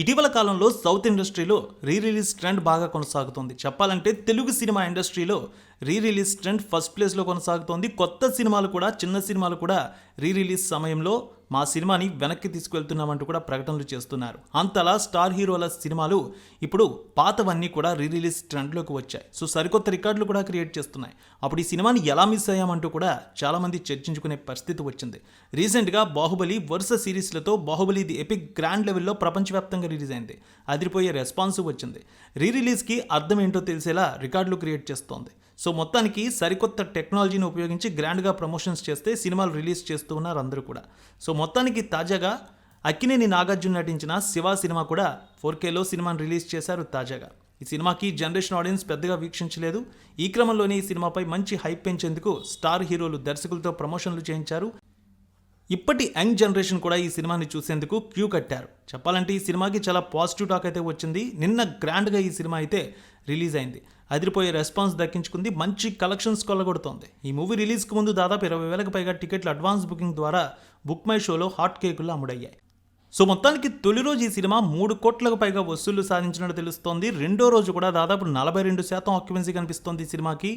ఇటీవల కాలంలో సౌత్ ఇండస్ట్రీలో రీ రిలీజ్ ట్రెండ్ బాగా కొనసాగుతుంది. చెప్పాలంటే తెలుగు సినిమా ఇండస్ట్రీలో రీ రిలీజ్ ట్రెండ్ ఫస్ట్ ప్లేస్లో కొనసాగుతోంది. కొత్త సినిమాలు కూడా చిన్న సినిమాలు కూడా రీ రిలీజ్ సమయంలో మా సినిమాని వెనక్కి తీసుకువెళ్తున్నామంటూ కూడా ప్రకటనలు చేస్తున్నారు. అంతలా స్టార్ హీరోల సినిమాలు ఇప్పుడు పాతవన్నీ కూడా రీ రిలీజ్ ట్రెండ్లోకి వచ్చాయి. సో సరికొత్త రికార్డులు కూడా క్రియేట్ చేస్తున్నాయి. అప్పుడు ఈ సినిమాని ఎలా మిస్ అయ్యామంటూ కూడా చాలామంది చర్చించుకునే పరిస్థితి వచ్చింది. రీసెంట్గా బాహుబలి వరుస సిరీస్లతో బాహుబలి ఇది ఎపిక్ గ్రాండ్ లెవెల్లో ప్రపంచవ్యాప్తంగా రిలీజ్ అయింది. అదిరిపోయే రెస్పాన్స్ వచ్చింది. రీ రిలీజ్కి అర్థం ఏంటో తెలిసేలా రికార్డులు క్రియేట్ చేస్తోంది. సో మొత్తానికి సరికొత్త టెక్నాలజీని ఉపయోగించి గ్రాండ్గా ప్రమోషన్స్ చేస్తే సినిమాలు రిలీజ్ చేస్తూ ఉన్నారు అందరూ కూడా. సో మొత్తానికి తాజాగా అక్కినేని నాగార్జున నటించిన శివ సినిమా కూడా ఫోర్ కేలో సినిమాను రిలీజ్ చేశారు తాజాగా. ఈ సినిమాకి జనరేషన్ ఆడియన్స్ పెద్దగా వీక్షించలేదు. ఈ క్రమంలోనే ఈ సినిమాపై మంచి హైప్ పెంచేందుకు స్టార్ హీరోలు దర్శకులతో ప్రమోషన్లు చేయించారు. ఇప్పటి యంగ్ జనరేషన్ కూడా ఈ సినిమాని చూసేందుకు క్యూ కట్టారు. చెప్పాలంటే ఈ సినిమాకి చాలా పాజిటివ్ టాక్ అయితే వచ్చింది. నిన్న గ్రాండ్గా ఈ సినిమా అయితే రిలీజ్ అయింది. అదిరిపోయే రెస్పాన్స్ దక్కించుకుంది. మంచి కలెక్షన్స్ కొల్లగొడుతోంది. ఈ మూవీ రిలీజ్కి ముందు దాదాపు ఇరవై వేలకు పైగా టికెట్లు అడ్వాన్స్ బుకింగ్ ద్వారా బుక్ మై షోలో హాట్ కేకులు అమ్ముడయ్యాయి. సో మొత్తానికి తొలి రోజు ఈ సినిమా మూడు కోట్లకు పైగా వసూళ్ళు సాధించినట్టు తెలుస్తోంది. రెండో రోజు కూడా దాదాపు నలభై రెండు శాతం ఆక్యుపెన్సీ కనిపిస్తోంది ఈ సినిమాకి.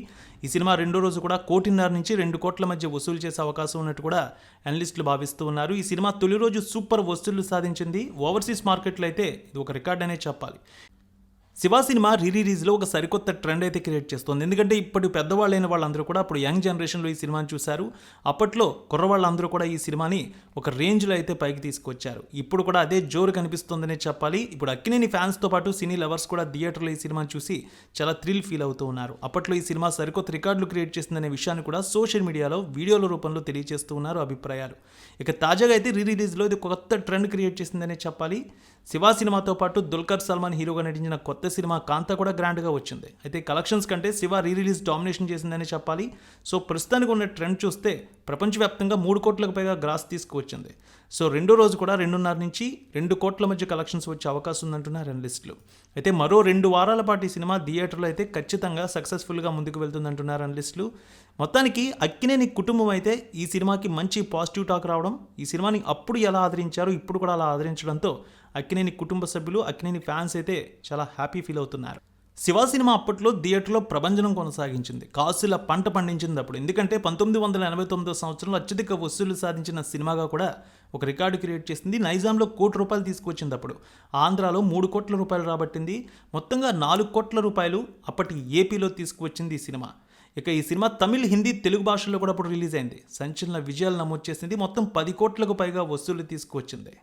ఈ సినిమా రెండో రోజు కూడా కోటిన్నర నుంచి రెండు కోట్ల మధ్య వసూలు చేసే అవకాశం ఉన్నట్టు కూడా అనలిస్టులు భావిస్తూ ఉన్నారు. ఈ సినిమా తొలి రోజు సూపర్ వసూళ్ళు సాధించింది. ఓవర్సీస్ మార్కెట్లో అయితే ఇది ఒక రికార్డ్ అనే చెప్పాలి. శివ సినిమా రీ రిలీజ్లో ఒక సరికొత్త ట్రెండ్ అయితే క్రియేట్ చేస్తుంది. ఎందుకంటే ఇప్పటి పెద్దవాళ్ళైన వాళ్ళందరూ కూడా అప్పుడు యంగ్ జనరేషన్లో ఈ సినిమాని చూశారు. అప్పట్లో కుర్రవాళ్ళందరూ కూడా ఈ సినిమాని ఒక రేంజ్లో అయితే పైకి తీసుకొచ్చారు. ఇప్పుడు కూడా అదే జోరు కనిపిస్తుందనే చెప్పాలి. ఇప్పుడు అక్కినేని ఫ్యాన్స్తో పాటు సినీ లవర్స్ కూడా థియేటర్లో ఈ సినిమాని చూసి చాలా థ్రిల్ ఫీల్ అవుతూ ఉన్నారు. అప్పట్లో ఈ సినిమా సరికొత్త రికార్డులు క్రియేట్ చేసిందనే విషయాన్ని కూడా సోషల్ మీడియాలో వీడియోల రూపంలో తెలియజేస్తూ ఉన్నారు అభిప్రాయాలు. ఇక తాజాగా అయితే రీ రిలీజ్లో ఇది కొత్త ట్రెండ్ క్రియేట్ చేసిందనే చెప్పాలి. శివ సినిమాతో పాటు దుల్కర్ సల్మాన్ హీరోగా నటించిన కొత్త సినిమా కాంతా కూడా గ్రాండ్గా వచ్చింది. అయితే కలెక్షన్స్ కంటే శివ రీ రిలీజ్ డామినేషన్ చేసిందని చెప్పాలి. సో ప్రస్తుతానికి ఉన్న ట్రెండ్ చూస్తే ప్రపంచవ్యాప్తంగా మూడు కోట్లకు పైగా గ్రాస్ తీసుకువచ్చింది. సో రెండో రోజు కూడా రెండున్నర నుంచి రెండు కోట్ల మధ్య కలెక్షన్స్ వచ్చే అవకాశం ఉందంటున్నారు అనలిస్టులు. అయితే మరో రెండు వారాల పాటు ఈ సినిమా థియేటర్లో అయితే ఖచ్చితంగా సక్సెస్ఫుల్గా ముందుకు వెళ్తుందంటున్నారు అనలిస్టులు. మొత్తానికి అక్కినేని కుటుంబం అయితే ఈ సినిమాకి మంచి పాజిటివ్ టాక్ రావడం ఈ సినిమాని అప్పుడు ఎలా ఆదరించారో ఇప్పుడు కూడా అలా ఆదరించడంతో అక్కినేని కుటుంబ సభ్యులు అక్కినేని ఫ్యాన్స్ అయితే చాలా హ్యాపీ ఫీల్ అవుతున్నారు. శివ సినిమా అప్పట్లో థియేటర్లో ప్రభంజనం కొనసాగించింది. కాసుల పంట పండించింది అప్పుడు. ఎందుకంటే పంతొమ్మిది వందల ఎనభై తొమ్మిదో సంవత్సరంలో అత్యధిక వసూలు సాధించిన సినిమాగా కూడా ఒక రికార్డు క్రియేట్ చేసింది. నైజాంలో కోటి రూపాయలు తీసుకొచ్చింది అప్పుడు. ఆంధ్రాలో మూడు కోట్ల రూపాయలు రాబట్టింది. మొత్తంగా నాలుగు కోట్ల రూపాయలు అప్పటి ఏపీలో తీసుకువచ్చింది ఈ సినిమా. ఇక ఈ సినిమా తమిళ్ హిందీ తెలుగు భాషల్లో కూడా అప్పుడు రిలీజ్ అయింది. సంచలన విజయాలు నమోదు చేసింది. మొత్తం పది కోట్లకు పైగా వసూలు తీసుకువచ్చింది.